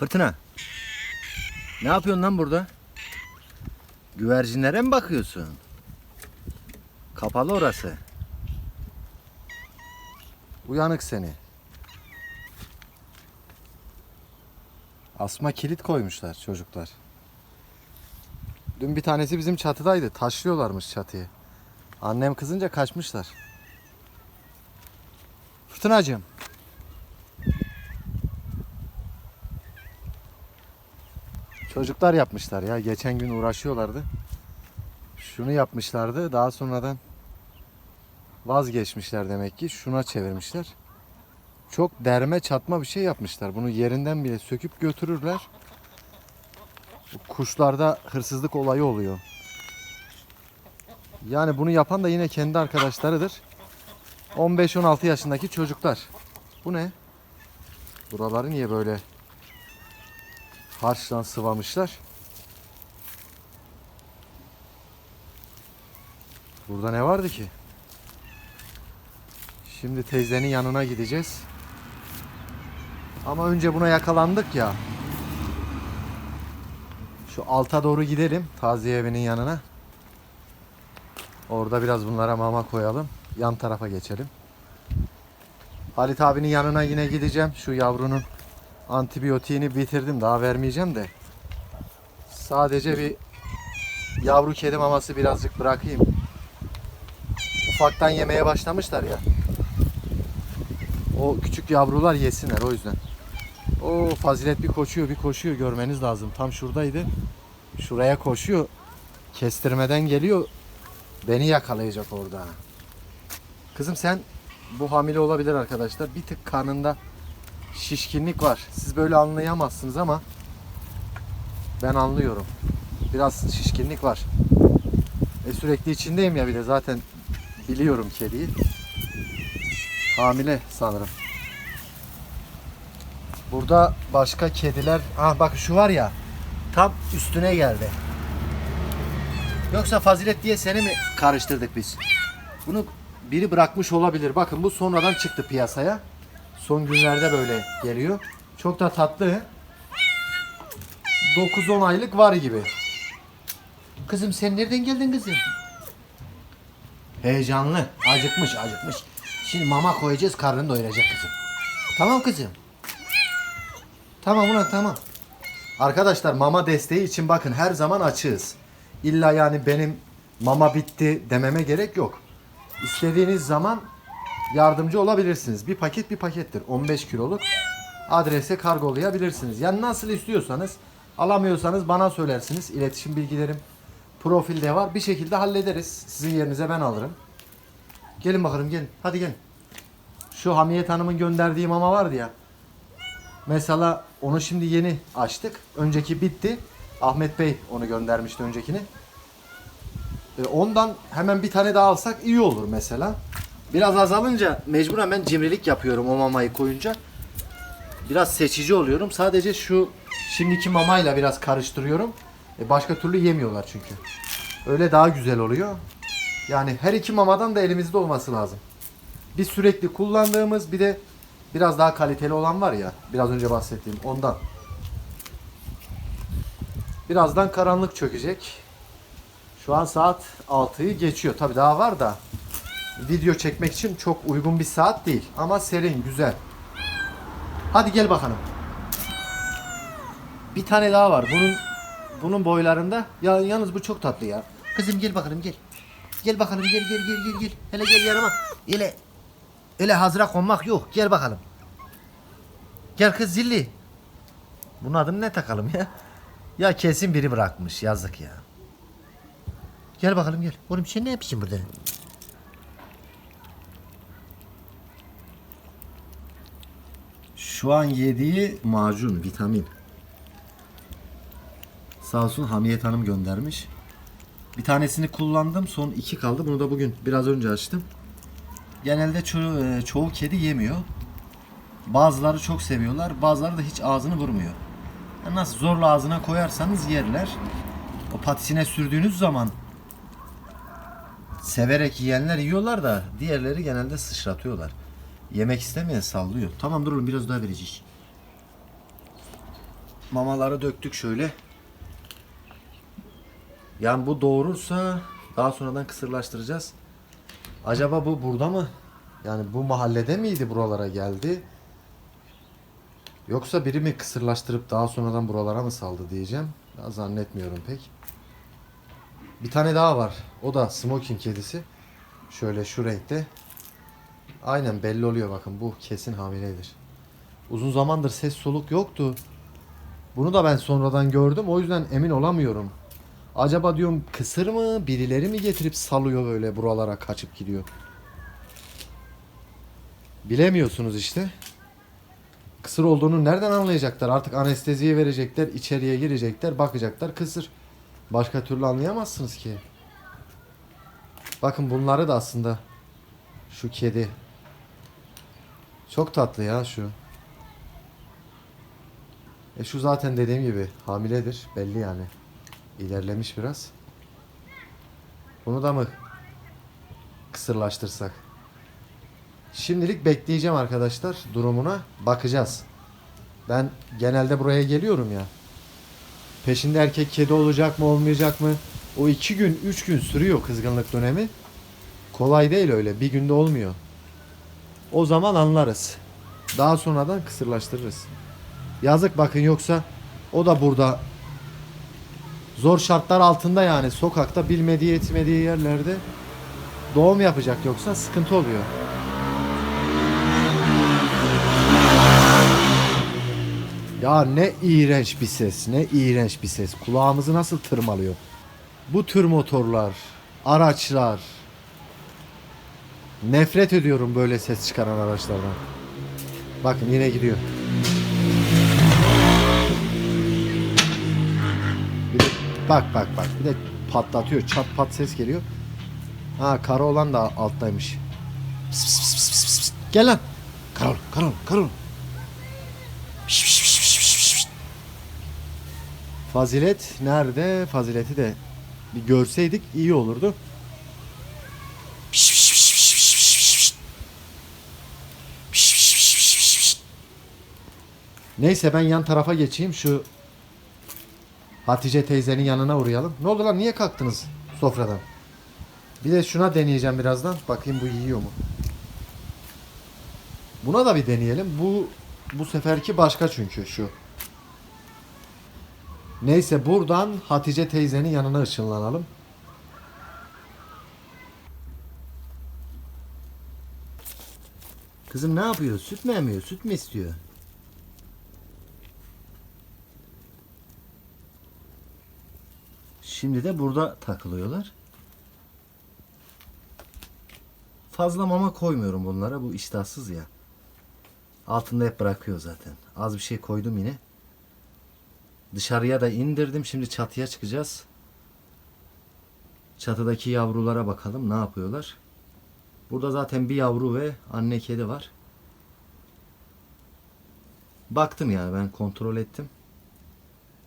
Fırtına. Ne yapıyorsun lan burada? Güvercinlere mi bakıyorsun? Kapalı orası. Uyanık seni. Asma kilit koymuşlar çocuklar. Dün bir tanesi bizim çatıdaydı. Taşlıyorlarmış çatıyı. Annem kızınca kaçmışlar. Fırtınacığım. Çocuklar yapmışlar ya. Geçen gün uğraşıyorlardı. Şunu yapmışlardı. Daha sonradan vazgeçmişler demek ki. Şuna çevirmişler. Çok derme çatma bir şey yapmışlar. Bunu yerinden bile söküp götürürler. Kuşlarda hırsızlık olayı oluyor. Yani bunu yapan da yine kendi arkadaşlarıdır. 15-16 yaşındaki çocuklar. Bu ne? Buraları niye böyle harçtan sıvamışlar? Burada ne vardı ki? Şimdi teyzenin yanına gideceğiz. Ama önce buna yakalandık ya. Şu alta doğru gidelim. Taziye evinin yanına. Orada biraz bunlara mama koyalım. Yan tarafa geçelim. Halit abinin yanına yine gideceğim. Şu yavrunun antibiyotiğini bitirdim. Daha vermeyeceğim de. Sadece bir yavru kedi maması birazcık bırakayım. Ufaktan yemeye başlamışlar ya. O küçük yavrular yesinler o yüzden. O fazilet bir koşuyor bir koşuyor görmeniz lazım. Tam şuradaydı. Şuraya koşuyor. Kestirmeden geliyor. Beni yakalayacak orada. Kızım sen bu hamile olabilir arkadaşlar. Bir tık karnında şişkinlik var. Siz böyle anlayamazsınız ama ben anlıyorum. Biraz şişkinlik var. E sürekli içindeyim ya bir de zaten biliyorum kediyi. Hamile sanırım. Burada başka kediler. Ah bak şu var ya. Tam üstüne geldi. Yoksa fazilet diye seni mi karıştırdık biz? Bunu biri bırakmış olabilir. Bakın bu sonradan çıktı piyasaya. Son günlerde böyle geliyor. Çok da tatlı. 9-10 aylık var gibi. Kızım sen nereden geldin kızım? Heyecanlı. Acıkmış acıkmış. Şimdi mama koyacağız karnını doyuracak kızım. Tamam kızım. Tamam ulan tamam. Arkadaşlar mama desteği için bakın her zaman açığız. İlla yani benim mama bitti dememe gerek yok. İstediğiniz zaman yardımcı olabilirsiniz. Bir paket bir pakettir. 15 kiloluk adrese kargolayabilirsiniz. Yani nasıl istiyorsanız alamıyorsanız bana söylersiniz. İletişim bilgilerim profilde var. Bir şekilde hallederiz. Sizin yerinize ben alırım. Gelin bakalım gelin. Hadi gelin. Şu Hamiyet Hanım'ın gönderdiği mama vardı ya. Mesela onu şimdi yeni açtık. Önceki bitti. Ahmet Bey onu göndermişti öncekini. E, ondan hemen bir tane daha alsak iyi olur mesela. Biraz azalınca mecburen ben cimrilik yapıyorum o mamayı koyunca. Biraz seçici oluyorum. Sadece şu şimdiki mamayla biraz karıştırıyorum. E, başka türlü yemiyorlar çünkü. Öyle daha güzel oluyor. Yani her iki mamadan da elimizde olması lazım. Bir sürekli kullandığımız bir de biraz daha kaliteli olan var ya biraz önce bahsettiğim ondan. Birazdan karanlık çökecek. Şu an saat 6'yı geçiyor. Tabi daha var da video çekmek için çok uygun bir saat değil. Ama serin, güzel. Hadi gel bakalım. Bir tane daha var. Bunun bunun boylarında. Ya yalnız bu çok tatlı ya. Kızım gel bakalım gel. Gel bakalım gel gel gel gel gel. Hele gel yanıma. Hele öyle hazıra konmak yok. Gel bakalım. Gel kız zilli. Bunun adını ne takalım ya? Ya kesin biri bırakmış. Yazık ya. Gel bakalım gel. Oğlum sen ne yapıyorsun burada? Şu an yediği macun, vitamin. Sağ olsun Hamiyet Hanım göndermiş. Bir tanesini kullandım. Son iki kaldı. Bunu da bugün biraz önce açtım. Genelde çoğu, e, çoğu kedi yemiyor. Bazıları çok seviyorlar. Bazıları da hiç ağzını vurmuyor. Yani nasıl zorla ağzına koyarsanız yerler. O patisine sürdüğünüz zaman severek yiyenler yiyorlar da diğerleri genelde sıçratıyorlar. Yemek istemeyen sallıyor. Tamam dur oğlum biraz daha vereceğiz. Mamaları döktük şöyle. Yani bu doğurursa daha sonradan kısırlaştıracağız. Acaba bu burada mı? Yani bu mahallede miydi buralara geldi? Yoksa biri mi kısırlaştırıp daha sonradan buralara mı saldı diyeceğim. Ya zannetmiyorum pek. Bir tane daha var. O da smoking kedisi. Şöyle şu renkte. Aynen belli oluyor bakın bu kesin hamiledir. Uzun zamandır ses soluk yoktu. Bunu da ben sonradan gördüm. O yüzden emin olamıyorum. Acaba diyorum kısır mı? Birileri mi getirip salıyor böyle buralara kaçıp gidiyor? Bilemiyorsunuz işte. Kısır olduğunu nereden anlayacaklar? Artık anesteziye verecekler, içeriye girecekler, bakacaklar kısır. Başka türlü anlayamazsınız ki. Bakın bunları da aslında şu kedi. Çok tatlı ya şu. E şu zaten dediğim gibi hamiledir. Belli yani. İlerlemiş biraz. Bunu da mı kısırlaştırsak? Şimdilik bekleyeceğim arkadaşlar durumuna. Bakacağız. Ben genelde buraya geliyorum ya. Peşinde erkek kedi olacak mı olmayacak mı? O iki gün, üç gün sürüyor kızgınlık dönemi. Kolay değil öyle. Bir günde olmuyor. O zaman anlarız. Daha sonradan kısırlaştırırız. Yazık bakın yoksa o da burada zor şartlar altında yani sokakta bilmediği etmediği yerlerde doğum yapacak yoksa sıkıntı oluyor. Ya ne iğrenç bir ses, ne iğrenç bir ses. Kulağımızı nasıl tırmalıyor. Bu tür motorlar, araçlar. Nefret ediyorum böyle ses çıkaran araçlardan. Bakın yine gidiyor. Bir de, bak bak bak bir de patlatıyor. Çat pat ses geliyor. Ha kara olan da alttaymış. Pıs pıs pıs pıs pıs pıs. Gel lan. Karol, Karol, Karol. Fazilet nerede? Fazileti de bir görseydik iyi olurdu. Neyse ben yan tarafa geçeyim şu Hatice teyzenin yanına uğrayalım. Ne oldu lan niye kalktınız sofradan? Bir de şuna deneyeceğim birazdan. Bakayım bu yiyor mu? Buna da bir deneyelim. Bu bu seferki başka çünkü şu. Neyse buradan Hatice teyzenin yanına ışınlanalım. Kızım ne yapıyor? Süt mü emiyor? Süt mü istiyor? Şimdi de burada takılıyorlar. Fazla mama koymuyorum bunlara. Bu iştahsız ya. Altında hep bırakıyor zaten. Az bir şey koydum yine. Dışarıya da indirdim. Şimdi çatıya çıkacağız. Çatıdaki yavrulara bakalım ne yapıyorlar. Burada zaten bir yavru ve anne kedi var. Baktım yani ben kontrol ettim.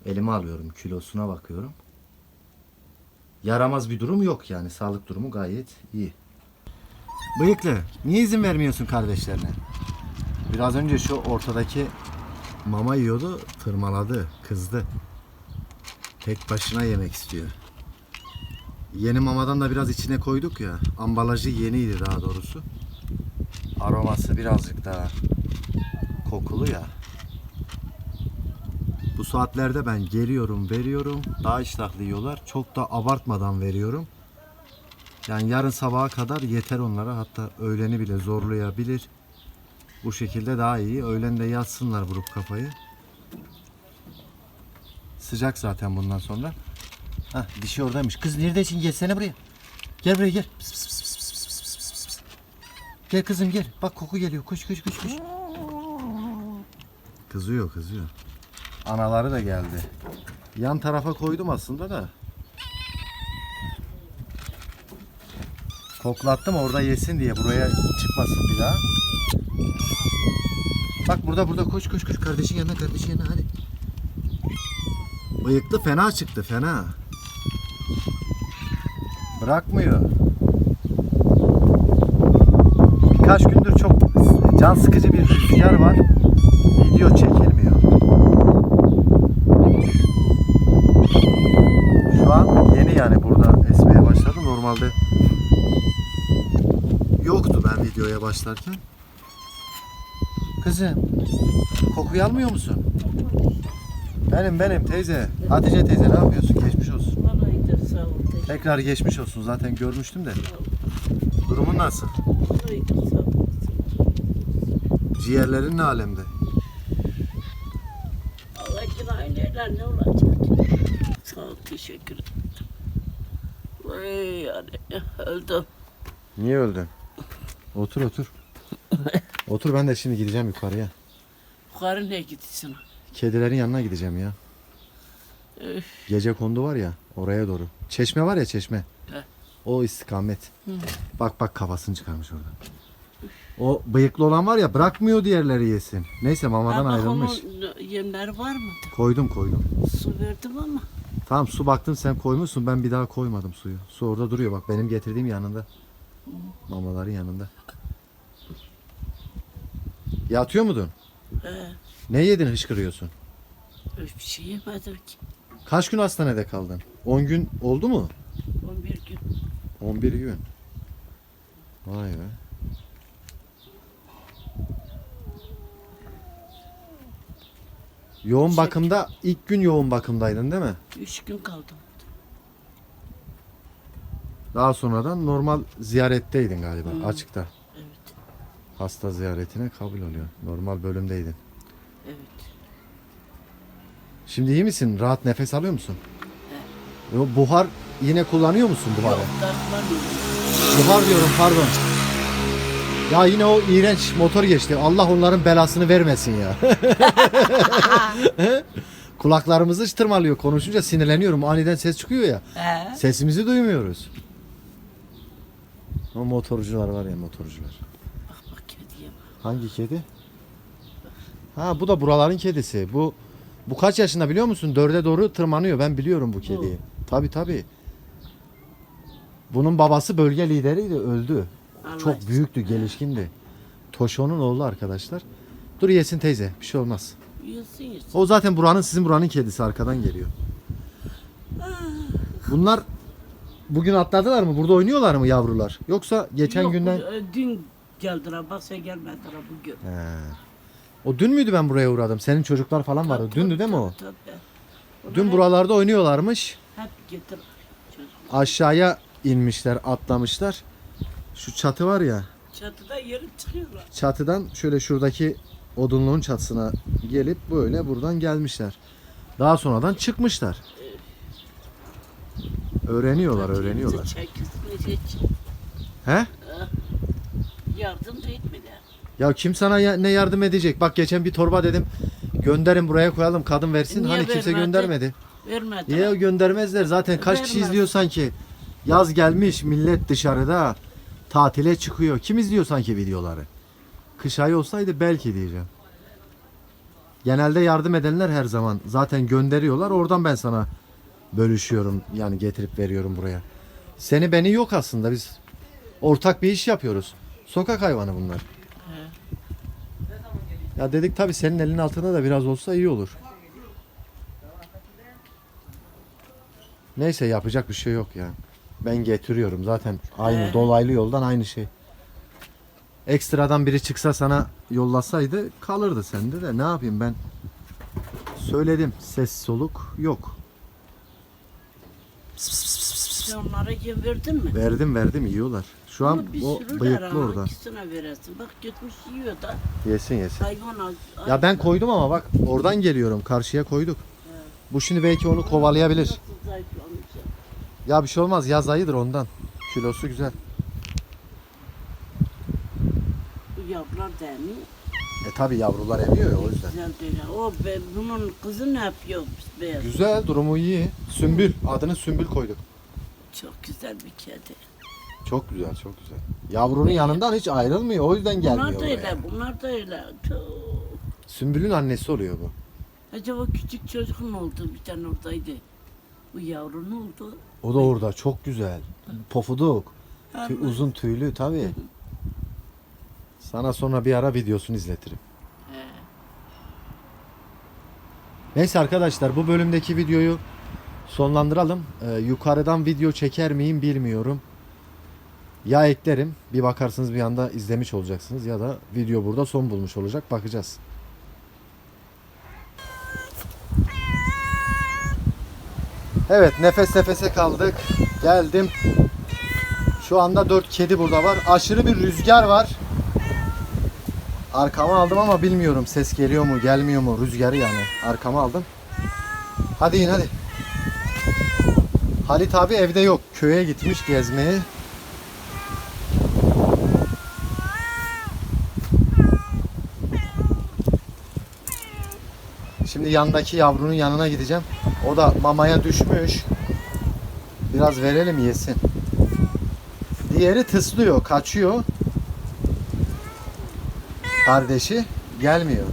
Elime alıyorum kilosuna bakıyorum. Yaramaz bir durum yok yani sağlık durumu gayet iyi. Bıyıklı niye izin vermiyorsun kardeşlerine? Biraz önce şu ortadaki mama yiyordu tırmaladı kızdı. Tek başına yemek istiyor. Yeni mamadan da biraz içine koyduk ya. Ambalajı yeniydi daha doğrusu. Aroması birazcık daha kokulu ya. Bu saatlerde ben geliyorum, veriyorum. Daha iştahlı yiyorlar. Çok da abartmadan veriyorum. Yani yarın sabaha kadar yeter onlara. Hatta öğleni bile zorlayabilir. Bu şekilde daha iyi. Öğlen de yatsınlar vurup kafayı. Sıcak zaten bundan sonra. Ha dişi oradaymış. Kız neredesin? Gelsene buraya. Gel buraya gel. Pıs pıs pıs. Gel kızım gel. Bak koku geliyor. Koş koş koş koş. Kızıyor kızıyor. Anaları da geldi. Yan tarafa koydum aslında da. Koklattım orada yesin diye buraya çıkmasın bir daha. Bak burada burada koş koş koş kardeşin yanına kardeşin yanına hadi. Bıyıklı fena çıktı fena. Bırakmıyor. Birkaç gündür çok can sıkıcı bir rüzgar var. Video çekilmiyor. Kimse yoktu ben videoya başlarken. Kızım, kokuyu almıyor musun? Benim benim teyze. Hatice teyze ne yapıyorsun? Geçmiş olsun. Vallahi de sağ ol. teşekkür Tekrar geçmiş olsun. Zaten görmüştüm de. Durumun nasıl? sağ ol. Ciğerlerin ne alemde? Allah için aynı ne olacak? Sağ ol, teşekkür ederim. Yani öldüm. Niye öldün? Otur otur. otur ben de şimdi gideceğim yukarıya. Yukarı ne gidiyorsun? Kedilerin yanına gideceğim ya. Gece kondu var ya oraya doğru. Çeşme var ya çeşme. He. O istikamet. Bak bak kafasını çıkarmış orada. O bıyıklı olan var ya bırakmıyor diğerleri yesin. Neyse mamadan ama ayrılmış. onun yemleri var mı? Koydum koydum. Su verdim ama. Tamam su baktın sen koymuşsun ben bir daha koymadım suyu. Su orada duruyor bak benim getirdiğim yanında. Mamaların yanında. Yatıyor muydun? He, Ne yedin hışkırıyorsun? hiçbir şey yemedim ki. Kaç gün hastanede kaldın? 10 gün oldu mu? 11 gün. 11 gün. Vay be. Yoğun Çek. bakımda ilk gün yoğun bakımdaydın değil mi? 3 gün kaldım. Daha sonradan normal ziyaretteydin galiba Hı. açıkta. Evet, Hasta ziyaretine kabul oluyor. Normal bölümdeydin. evet. Şimdi iyi misin? Rahat nefes alıyor musun? Yo, buhar yine kullanıyor musun buharı? Yok. Buhar diyorum pardon. Ya yine o iğrenç motor geçti. Allah onların belasını vermesin ya. Kulaklarımızı tırmalıyor. Konuşunca sinirleniyorum. Aniden ses çıkıyor ya. He. Sesimizi duymuyoruz. O motorcular var ya motorcular. Bak bak kediye bak. Hangi kedi? Ha bu da buraların kedisi. Bu bu kaç yaşında biliyor musun? Dörde doğru tırmanıyor. Ben biliyorum bu kediyi. Tabi tabi. Bunun babası bölge lideriydi. Öldü. Allah Çok büyüktü, gelişkindi. Toşo'nun oğlu arkadaşlar. Dur yesin teyze. Bir şey olmaz. Yesin yesin. O zaten buranın sizin buranın kedisi arkadan geliyor. Bunlar bugün atladılar mı? Burada oynuyorlar mı yavrular? Yoksa geçen Yok, günden e, Dün geldiler bak sen gelmediler bugün. He. O dün müydü ben buraya uğradım? Senin çocuklar falan vardı. Dündü değil mi o? Tabii, tabii. Dün Onlar buralarda oynuyorlarmış. Hep getir. Aşağıya inmişler, atlamışlar. Şu çatı var ya. Çatıda yeri çıkıyorlar. Çatıdan şöyle şuradaki odunluğun çatısına gelip böyle buradan gelmişler. Daha sonradan çıkmışlar. Öğreniyorlar, öğreniyorlar. He? Yardım da etmediler. Ya kim sana ya- ne yardım edecek? Bak geçen bir torba dedim. Gönderin buraya koyalım kadın versin. Niye hani kimse vermedi? göndermedi. Vermediler. Niye göndermezler? Zaten kaç kişi Vermez. izliyor sanki? Yaz gelmiş millet dışarıda tatile çıkıyor. Kim izliyor sanki videoları? Kış ayı olsaydı belki diyeceğim. Genelde yardım edenler her zaman zaten gönderiyorlar. Oradan ben sana bölüşüyorum. Yani getirip veriyorum buraya. Seni beni yok aslında. Biz ortak bir iş yapıyoruz. Sokak hayvanı bunlar. Ya dedik tabii senin elin altında da biraz olsa iyi olur. Neyse yapacak bir şey yok ya. Ben getiriyorum zaten aynı Ee? dolaylı yoldan aynı şey. Ekstradan biri çıksa sana yollasaydı kalırdı sende de ne yapayım ben. Söyledim ses soluk yok. Sen onlara yem verdin mi? Verdim verdim yiyorlar. Şu an Ama bir o sürüler bıyıklı ama orada. ikisine veresin. Bak gitmiş yiyor da. Yesin yesin. Hayvan az. Ya ben koydum ama bak oradan geliyorum karşıya koyduk. Bu şimdi belki onu kovalayabilir. Nasıl zayıflamış ya. Bir şey olmaz yaz ayıdır ondan. Kilosu güzel. Bu yavrular da emiyor. E tabi yavrular emiyor ya o yüzden. Güzel değil. O be, bunun kızı ne yapıyor beyaz? Güzel durumu iyi. Sümbül adını Sümbül koyduk. Çok güzel bir kedi. Çok güzel çok güzel. Yavrunun yanından hiç ayrılmıyor o yüzden gelmiyor Bunlar da buraya. öyle, bunlar da öyle. Çok. Sümbül'ün annesi oluyor bu. Acaba küçük çocuk ne oldu? Bir tane oradaydı. Bu yavru ne oldu? O da orada çok güzel. Pofuduk. Tüy- uzun tüylü tabi. Sana sonra bir ara videosunu izletirim. Neyse arkadaşlar bu bölümdeki videoyu sonlandıralım. Ee, yukarıdan video çeker miyim bilmiyorum. Ya eklerim bir bakarsınız bir anda izlemiş olacaksınız ya da video burada son bulmuş olacak bakacağız. Evet nefes nefese kaldık. Geldim. Şu anda 4 kedi burada var. Aşırı bir rüzgar var. Arkama aldım ama bilmiyorum ses geliyor mu gelmiyor mu rüzgarı yani. Arkama aldım. Hadi in hadi. Halit abi evde yok. Köye gitmiş gezmeye. Şimdi yandaki yavrunun yanına gideceğim. O da mamaya düşmüş. Biraz verelim yesin. Diğeri tıslıyor, kaçıyor. Kardeşi gelmiyor.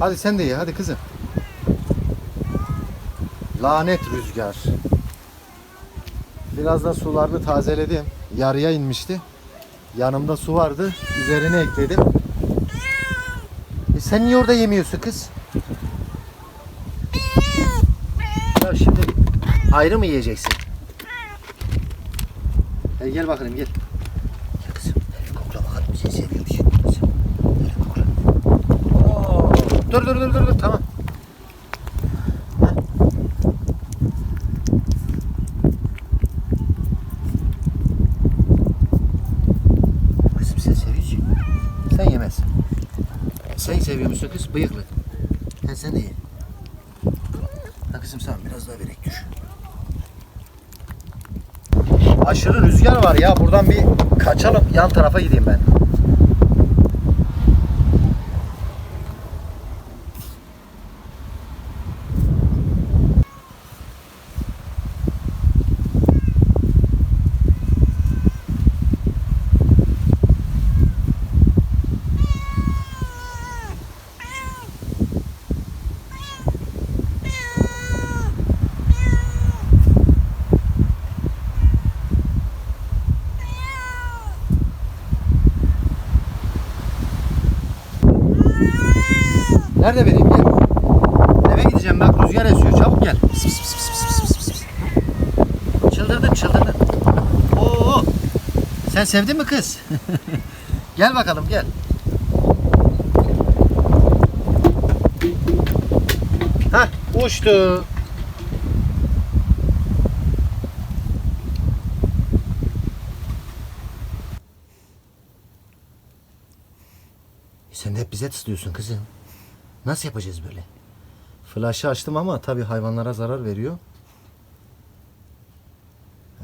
Hadi sen de ye, hadi kızım. Lanet rüzgar. Biraz da sularını tazeledim. Yarıya inmişti. Yanımda su vardı. Üzerine ekledim. Sen niye orada yemiyorsun kız? Ya şimdi ayrı mı yiyeceksin? Gel, gel bakalım gel. Gel kızım. Kokla bakalım seni seviyorum şimdi dur dur dur dur tamam. Heh. Kızım sen seviyorsun. Sen yemezsin. Sen seviyor musun kız? Bıyıklı. Ha, sen ye. Ha kızım sen biraz daha verek düş. Aşırı rüzgar var ya. Buradan bir kaçalım. Yan tarafa gideyim ben. Nerede vereyim gel. Eve gideceğim bak rüzgar esiyor. Çabuk gel. Pıs pıs pıs pıs pıs pıs. Çıldırdın çıldırdın. Oo. Sen sevdin mi kız? gel bakalım gel. Hah uçtu. Sen de hep bize tıslıyorsun kızım. Nasıl yapacağız böyle? Flaşı açtım ama tabii hayvanlara zarar veriyor.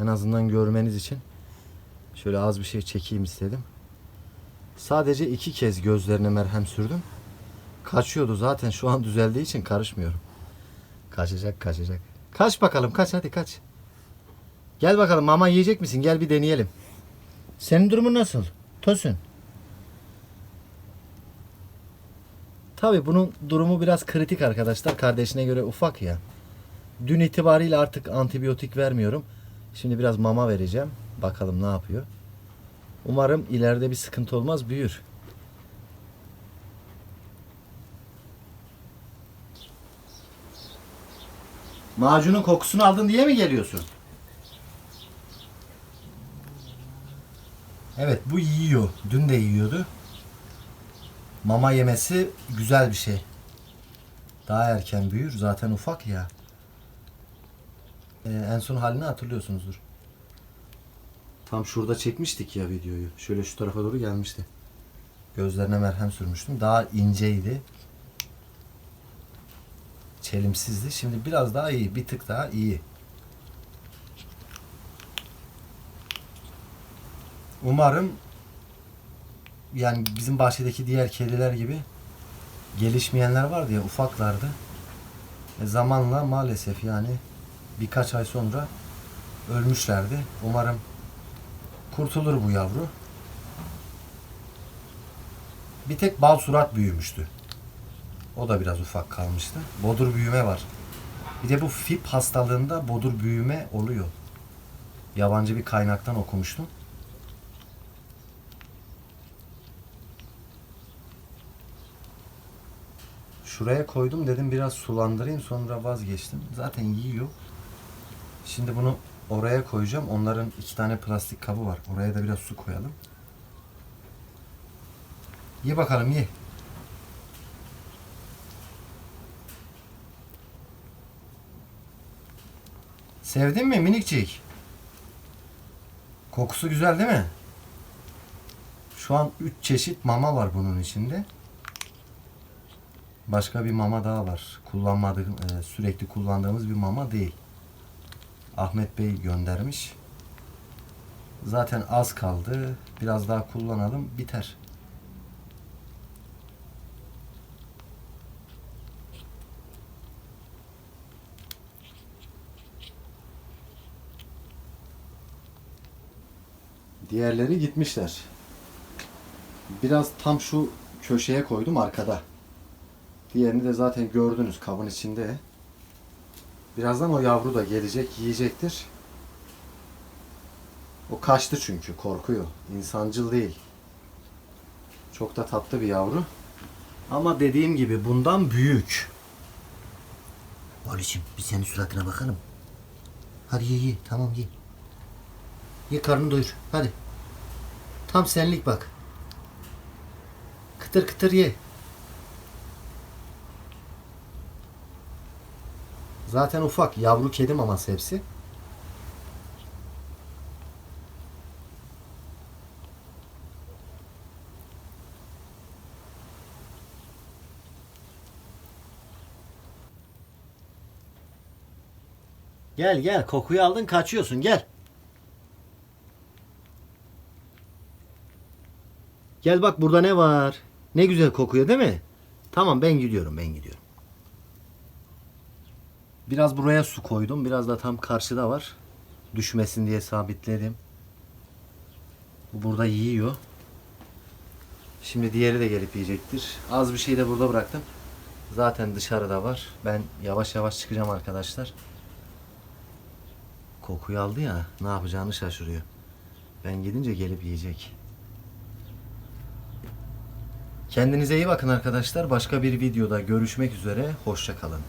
En azından görmeniz için şöyle az bir şey çekeyim istedim. Sadece iki kez gözlerine merhem sürdüm. Kaçıyordu zaten şu an düzeldiği için karışmıyorum. Kaçacak kaçacak. Kaç bakalım kaç hadi kaç. Gel bakalım mama yiyecek misin? Gel bir deneyelim. Senin durumun nasıl? Tosun. Tabii bunun durumu biraz kritik arkadaşlar. Kardeşine göre ufak ya. Dün itibariyle artık antibiyotik vermiyorum. Şimdi biraz mama vereceğim. Bakalım ne yapıyor. Umarım ileride bir sıkıntı olmaz, büyür. Macunun kokusunu aldın diye mi geliyorsun? Evet bu yiyor. Dün de yiyordu. Mama yemesi güzel bir şey. Daha erken büyür. Zaten ufak ya. Ee, en son halini hatırlıyorsunuzdur. Tam şurada çekmiştik ya videoyu. Şöyle şu tarafa doğru gelmişti. Gözlerine merhem sürmüştüm. Daha inceydi. Çelimsizdi. Şimdi biraz daha iyi. Bir tık daha iyi. Umarım yani bizim bahçedeki diğer kediler gibi gelişmeyenler vardı ya ufaklardı. E zamanla maalesef yani birkaç ay sonra ölmüşlerdi. Umarım kurtulur bu yavru. Bir tek bal surat büyümüştü. O da biraz ufak kalmıştı. Bodur büyüme var. Bir de bu FIP hastalığında bodur büyüme oluyor. Yabancı bir kaynaktan okumuştum. Şuraya koydum dedim biraz sulandırayım sonra vazgeçtim. Zaten yiyor. Şimdi bunu oraya koyacağım. Onların iki tane plastik kabı var. Oraya da biraz su koyalım. Ye bakalım ye. Sevdin mi minikcik? Kokusu güzel değil mi? Şu an 3 çeşit mama var bunun içinde. Başka bir mama daha var. Kullanmadığım, e, sürekli kullandığımız bir mama değil. Ahmet Bey göndermiş. Zaten az kaldı. Biraz daha kullanalım. Biter. Diğerleri gitmişler. Biraz tam şu köşeye koydum arkada. Diğerini de zaten gördünüz kabın içinde. Birazdan o yavru da gelecek, yiyecektir. O kaçtı çünkü, korkuyor. İnsancıl değil. Çok da tatlı bir yavru. Ama dediğim gibi bundan büyük. Oğlum bir senin suratına bakalım. Hadi ye ye, tamam ye. Ye karnını doyur, hadi. Tam senlik bak. Kıtır kıtır ye. Zaten ufak yavru kedi maması hepsi. Gel gel kokuyu aldın kaçıyorsun gel. Gel bak burada ne var. Ne güzel kokuyor değil mi? Tamam ben gidiyorum ben gidiyorum. Biraz buraya su koydum. Biraz da tam karşıda var. Düşmesin diye sabitledim. Bu burada yiyor. Şimdi diğeri de gelip yiyecektir. Az bir şey de burada bıraktım. Zaten dışarıda var. Ben yavaş yavaş çıkacağım arkadaşlar. Kokuyu aldı ya ne yapacağını şaşırıyor. Ben gidince gelip yiyecek. Kendinize iyi bakın arkadaşlar. Başka bir videoda görüşmek üzere. Hoşça kalın.